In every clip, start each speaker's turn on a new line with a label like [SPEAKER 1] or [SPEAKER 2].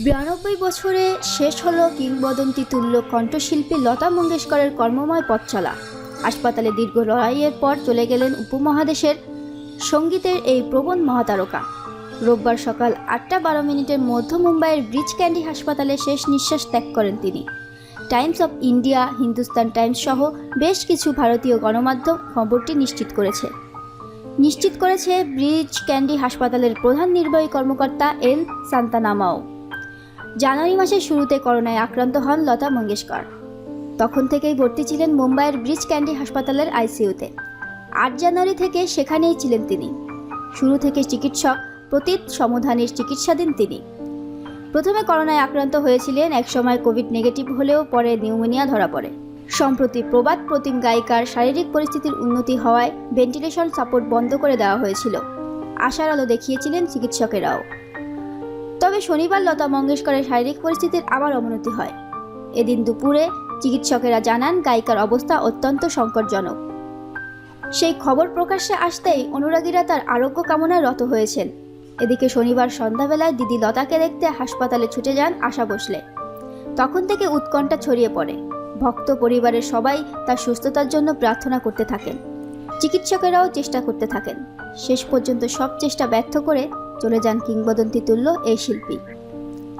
[SPEAKER 1] বিরানব্বই বছরে শেষ হলো কিংবদন্তি তুল্য কণ্ঠশিল্পী লতা মঙ্গেশকরের কর্মময় পথ চলা। হাসপাতালে দীর্ঘ লড়াইয়ের পর চলে গেলেন উপমহাদেশের সঙ্গীতের এই প্রবণ মহাতারকা। রোববার সকাল আটটা বারো মিনিটের মধ্য মুম্বাইয়ের ব্রিজ ক্যান্ডি হাসপাতালে শেষ নিঃশ্বাস ত্যাগ করেন তিনি। Times of India, Hindustan Times সহ বেশ কিছু ভারতীয় গণমাধ্যম খবরটি নিশ্চিত করেছে। নিশ্চিত করেছে ব্রিজ ক্যান্ডি হাসপাতালের প্রধান নির্বাহী কর্মকর্তা এল সান্তানামাও। জানুয়ারি মাসের শুরুতে করোনায় আক্রান্ত হন লতা মঙ্গেশকর। তখন থেকেই ভর্তি ছিলেন মুম্বাইয়ের ব্রিজ ক্যান্ডি হাসপাতালের আইসিইউতে। আট জানুয়ারি থেকে সেখানেই ছিলেন তিনি। শুরু থেকে চিকিৎসক, প্রতীত সমাধানের চিকিৎসাধীন তিনি। প্রথমে করোনায় আক্রান্ত হয়েছিলেন একসময় কোভিড নেগেটিভ হলেও পরে নিউমোনিয়া ধরা পড়ে। সম্প্রতি প্রবাদ প্রতিম গায়িকার শারীরিক পরিস্থিতির উন্নতি হওয়ায় ভেন্টিলেশন সাপোর্ট বন্ধ করে দেওয়া হয়েছিল। আশার আলো দেখিয়েছিলেন চিকিৎসকেরাও। তবে শনিবার লতা মঙ্গেশকরের শারীরিক পরিস্থিতির আবার অবনতি হয়। এদিন দুপুরে চিকিৎসকেরা জানান, গায়িকার অবস্থা অত্যন্ত সংকটজনক। সেই খবর প্রকাশ্যে আসতেই অনুরাগীরা তার আরোগ্য কামনায় রত হয়েছেন। এদিকে শনিবার সন্ধ্যাবেলায় দিদি লতাকে দেখতে হাসপাতালে ছুটে যান আশা বসলে তখন থেকে উৎকণ্ঠা ছড়িয়ে পড়ে। ভক্ত পরিবারের সবাই তার সুস্থতার জন্য প্রার্থনা করতে থাকেন। চিকিৎসকেরাও চেষ্টা করতে থাকেন। শেষ পর্যন্ত সব চেষ্টা ব্যর্থ করে চলে যান কিংবদন্তি তুল্য এই শিল্পী।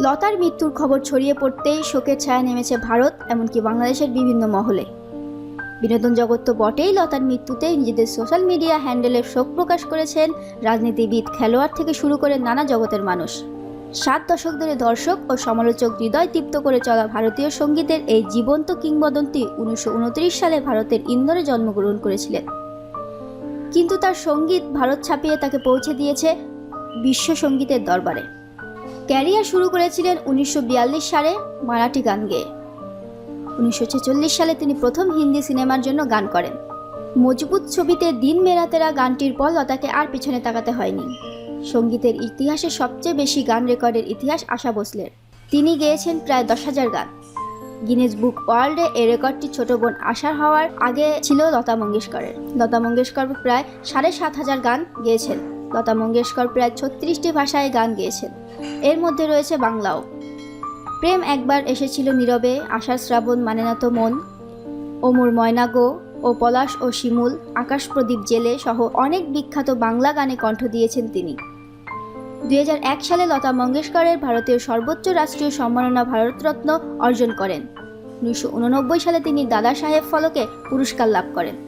[SPEAKER 1] লতার মৃত্যুর খবর ছড়িয়ে পড়তেই শোকের ছায়া নেমেছে ভারত, এমনকি বাংলাদেশের বিভিন্ন মহলে। বিনোদন জগৎ তো বটেই লতার মৃত্যুতে নিজেদের সোশ্যাল মিডিয়া হ্যান্ডেলে শোক প্রকাশ করেছেন রাজনীতিবিদ, খেলোয়াড় থেকে শুরু করে নানা জগতের মানুষ। সাত দশক ধরে দর্শক ও সমালোচক হৃদয় তৃপ্ত করে চলা ভারতীয় সঙ্গীতের এই জীবন্ত কিংবদন্তি উনিশশো উনত্রিশ সালে ভারতের ইন্দোরে জন্মগ্রহণ করেছিলেন। কিন্তু তার সংগীত ভারত ছাপিয়ে তাকে পৌঁছে দিয়েছে বিশ্ব সঙ্গীতের দরবারে। ক্যারিয়ার শুরু করেছিলেন উনিশশো বিয়াল্লিশ সালে মারাঠি গান গেয়ে। উনিশশো ছেচল্লিশ সালে তিনি প্রথম হিন্দি সিনেমার জন্য গান করেন। মজবুত ছবিতে দিন মেরাতেরা গানটির পর লতাকে আর পিছনে তাকাতে হয়নি। সঙ্গীতের ইতিহাসে সবচেয়ে বেশি গান রেকর্ডের ইতিহাস আশা ভোসলের। তিনি গেয়েছেন প্রায় দশ হাজার গান। গিনেস বুক ওয়ার্ল্ডে এই রেকর্ডটি ছোট বোন আশার হওয়ার আগে ছিল লতা মঙ্গেশকরের। লতা মঙ্গেশকর প্রায় সাড়ে সাত হাজার গান গেয়েছেন। লতা মঙ্গেশকর প্রায় ছত্রিশটি ভাষায় গান গেয়েছেন। এর মধ্যে রয়েছে বাংলাও। প্রেম একবার এসেছিল নীরবে আশার শ্রাবণ মানে না তো মন। ওমর ময়নাগো ও পলাশ ও শিমুল, আকাশ প্রদীপ জেলে সহ অনেক বিখ্যাত বাংলা গানে কণ্ঠ দিয়েছেন তিনি। দুই হাজার এক সালে লতা মঙ্গেশকরের ভারতীয় সর্বোচ্চ রাষ্ট্রীয় সম্মাননা ভারতরত্ন অর্জন করেন। উনিশশো উননব্বই সালে তিনি দাদা সাহেব ফলকে পুরস্কার লাভ করেন।